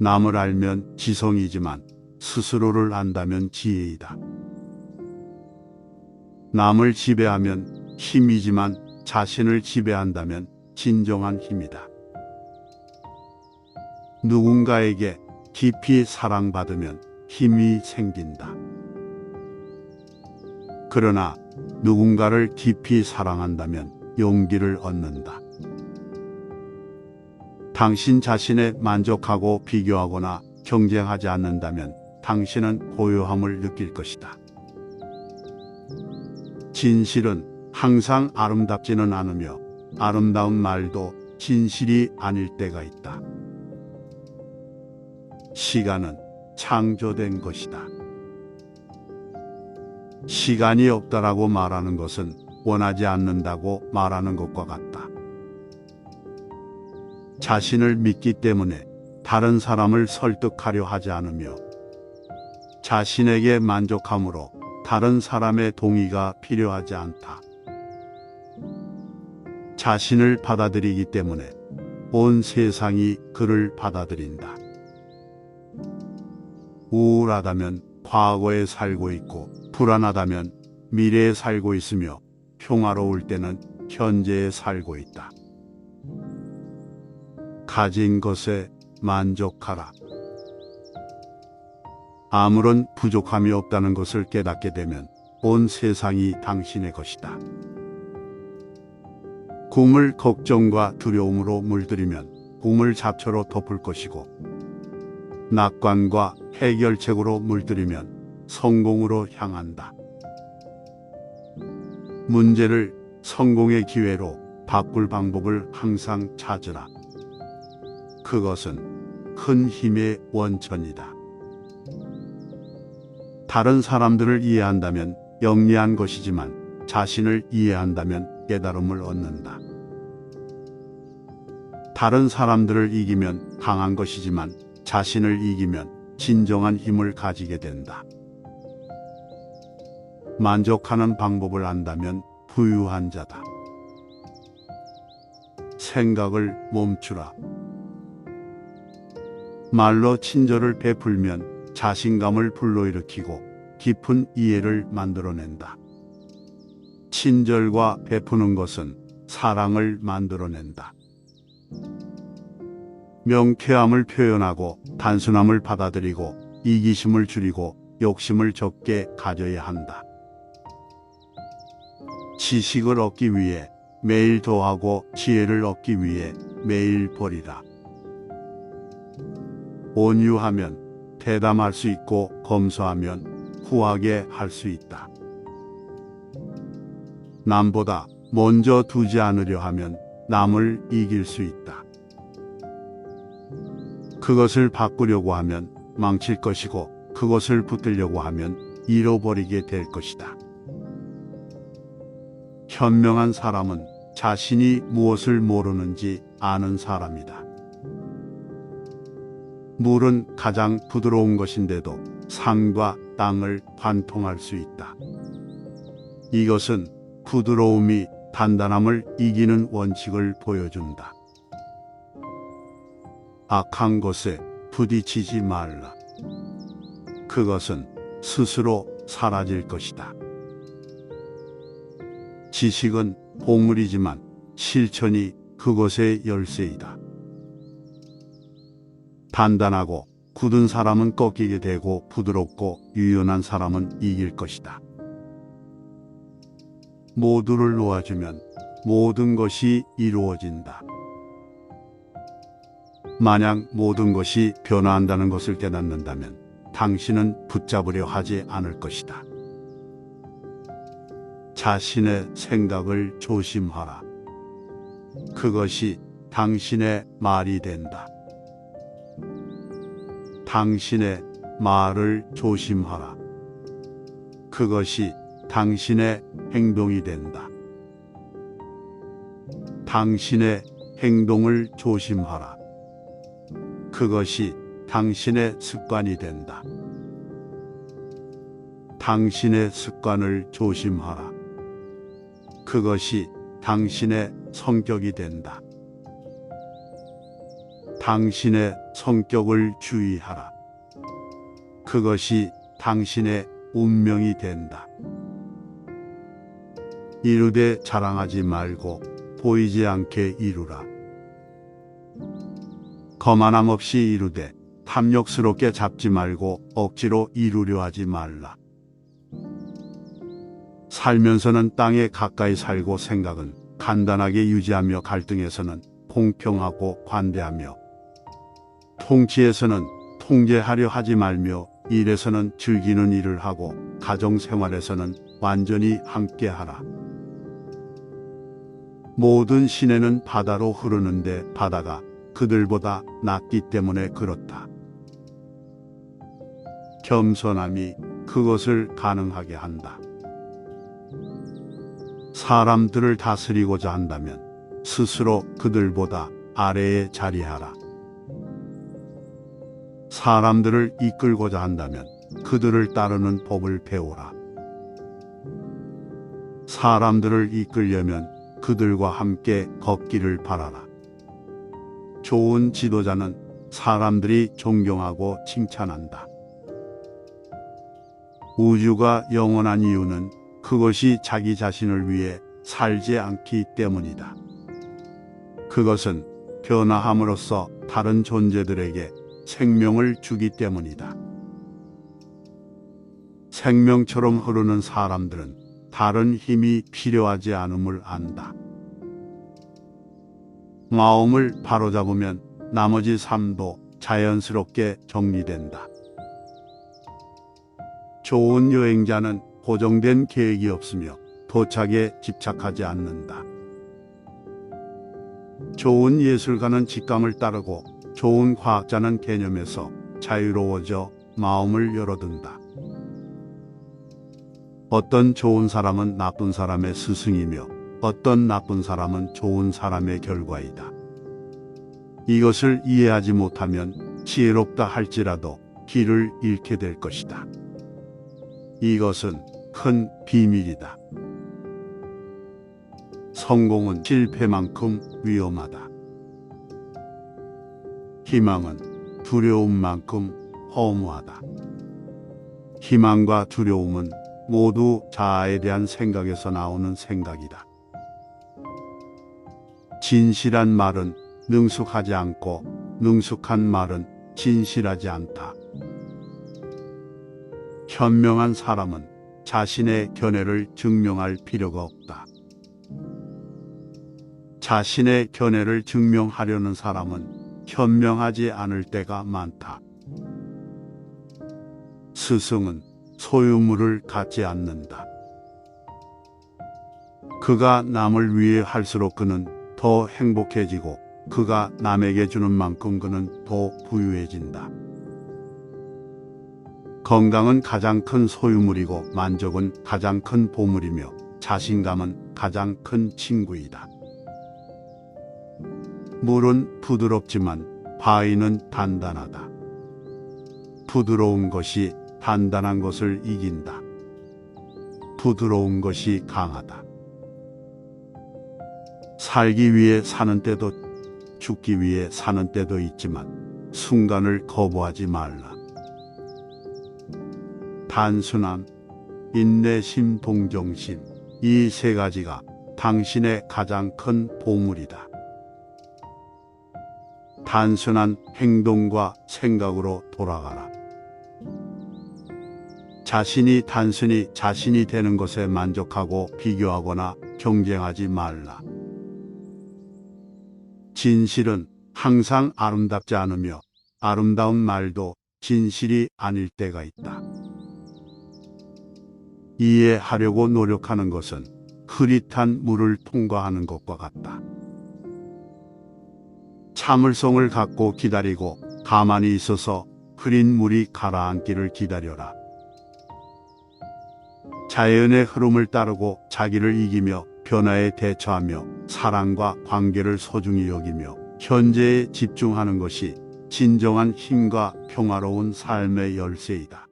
남을 알면 지성이지만 스스로를 안다면 지혜이다. 남을 지배하면 힘이지만 자신을 지배한다면 진정한 힘이다. 누군가에게 깊이 사랑받으면 힘이 생긴다. 그러나 누군가를 깊이 사랑한다면 용기를 얻는다. 당신 자신에 만족하고 비교하거나 경쟁하지 않는다면 당신은 고요함을 느낄 것이다. 진실은 항상 아름답지는 않으며 아름다운 말도 진실이 아닐 때가 있다. 시간은 창조된 것이다. 시간이 없다라고 말하는 것은 원하지 않는다고 말하는 것과 같다. 자신을 믿기 때문에 다른 사람을 설득하려 하지 않으며 자신에게 만족함으로 다른 사람의 동의가 필요하지 않다. 자신을 받아들이기 때문에 온 세상이 그를 받아들인다. 우울하다면 과거에 살고 있고 불안하다면 미래에 살고 있으며 평화로울 때는 현재에 살고 있다. 가진 것에 만족하라. 아무런 부족함이 없다는 것을 깨닫게 되면 온 세상이 당신의 것이다. 꿈을 걱정과 두려움으로 물들이면 꿈을 잡초로 덮을 것이고 낙관과 해결책으로 물들이면 성공으로 향한다. 문제를 성공의 기회로 바꿀 방법을 항상 찾으라. 그것은 큰 힘의 원천이다. 다른 사람들을 이해한다면 영리한 것이지만 자신을 이해한다면 깨달음을 얻는다. 다른 사람들을 이기면 강한 것이지만 자신을 이기면 진정한 힘을 가지게 된다. 만족하는 방법을 안다면 부유한 자다. 생각을 멈추라. 말로 친절을 베풀면 자신감을 불러일으키고 깊은 이해를 만들어낸다. 친절과 베푸는 것은 사랑을 만들어낸다. 명쾌함을 표현하고 단순함을 받아들이고 이기심을 줄이고 욕심을 적게 가져야 한다. 지식을 얻기 위해 매일 더하고 지혜를 얻기 위해 매일 버리라. 온유하면 대담할 수 있고 검소하면 후하게 할 수 있다. 남보다 먼저 두지 않으려 하면 남을 이길 수 있다. 그것을 바꾸려고 하면 망칠 것이고 그것을 붙들려고 하면 잃어버리게 될 것이다. 현명한 사람은 자신이 무엇을 모르는지 아는 사람이다. 물은 가장 부드러운 것인데도 산과 땅을 관통할 수 있다. 이것은 부드러움이 단단함을 이기는 원칙을 보여준다. 악한 것에 부딪히지 말라. 그것은 스스로 사라질 것이다. 지식은 보물이지만 실천이 그것의 열쇠이다. 단단하고 굳은 사람은 꺾이게 되고 부드럽고 유연한 사람은 이길 것이다. 모두를 놓아주면 모든 것이 이루어진다. 만약 모든 것이 변화한다는 것을 깨닫는다면 당신은 붙잡으려 하지 않을 것이다. 자신의 생각을 조심하라. 그것이 당신의 말이 된다. 당신의 말을 조심하라. 그것이 당신의 행동이 된다. 당신의 행동을 조심하라. 그것이 당신의 습관이 된다. 당신의 습관을 조심하라. 그것이 당신의 성격이 된다. 당신의 성격을 주의하라. 그것이 당신의 운명이 된다. 이루되 자랑하지 말고 보이지 않게 이루라. 거만함 없이 이루되 탐욕스럽게 잡지 말고 억지로 이루려 하지 말라. 살면서는 땅에 가까이 살고 생각은 간단하게 유지하며 갈등에서는 공평하고 관대하며 통치에서는 통제하려 하지 말며 일에서는 즐기는 일을 하고 가정 생활에서는 완전히 함께하라. 모든 시내는 바다로 흐르는데 바다가 그들보다 낫기 때문에 그렇다. 겸손함이 그것을 가능하게 한다. 사람들을 다스리고자 한다면 스스로 그들보다 아래에 자리하라. 사람들을 이끌고자 한다면 그들을 따르는 법을 배우라. 사람들을 이끌려면 그들과 함께 걷기를 바라라. 좋은 지도자는 사람들이 존경하고 칭찬한다. 우주가 영원한 이유는 그것이 자기 자신을 위해 살지 않기 때문이다. 그것은 변화함으로써 다른 존재들에게 생명을 주기 때문이다. 생명처럼 흐르는 사람들은 다른 힘이 필요하지 않음을 안다. 마음을 바로잡으면 나머지 삶도 자연스럽게 정리된다. 좋은 여행자는 고정된 계획이 없으며 도착에 집착하지 않는다. 좋은 예술가는 직감을 따르고 좋은 과학자는 개념에서 자유로워져 마음을 열어둔다. 어떤 좋은 사람은 나쁜 사람의 스승이며 어떤 나쁜 사람은 좋은 사람의 결과이다. 이것을 이해하지 못하면 지혜롭다 할지라도 길을 잃게 될 것이다. 이것은 큰 비밀이다. 성공은 실패만큼 위험하다. 희망은 두려움만큼 허무하다. 희망과 두려움은 모두 자아에 대한 생각에서 나오는 생각이다. 진실한 말은 능숙하지 않고 능숙한 말은 진실하지 않다. 현명한 사람은 자신의 견해를 증명할 필요가 없다. 자신의 견해를 증명하려는 사람은 현명하지 않을 때가 많다. 스승은 소유물을 갖지 않는다. 그가 남을 위해 할수록 그는 더 행복해지고 그가 남에게 주는 만큼 그는 더 부유해진다. 건강은 가장 큰 소유물이고 만족은 가장 큰 보물이며 자신감은 가장 큰 친구이다. 물은 부드럽지만 바위는 단단하다. 부드러운 것이 단단한 것을 이긴다. 부드러운 것이 강하다. 살기 위해 사는 때도 죽기 위해 사는 때도 있지만 순간을 거부하지 말라. 단순함, 인내심, 동정심, 이 세 가지가 당신의 가장 큰 보물이다. 단순한 행동과 생각으로 돌아가라. 자신이 단순히 자신이 되는 것에 만족하고 비교하거나 경쟁하지 말라. 진실은 항상 아름답지 않으며 아름다운 말도 진실이 아닐 때가 있다. 이해하려고 노력하는 것은 흐릿한 물을 통과하는 것과 같다. 참을성을 갖고 기다리고 가만히 있어서 흐린 물이 가라앉기를 기다려라. 자연의 흐름을 따르고 자기를 이기며 변화에 대처하며 사랑과 관계를 소중히 여기며 현재에 집중하는 것이 진정한 힘과 평화로운 삶의 열쇠이다.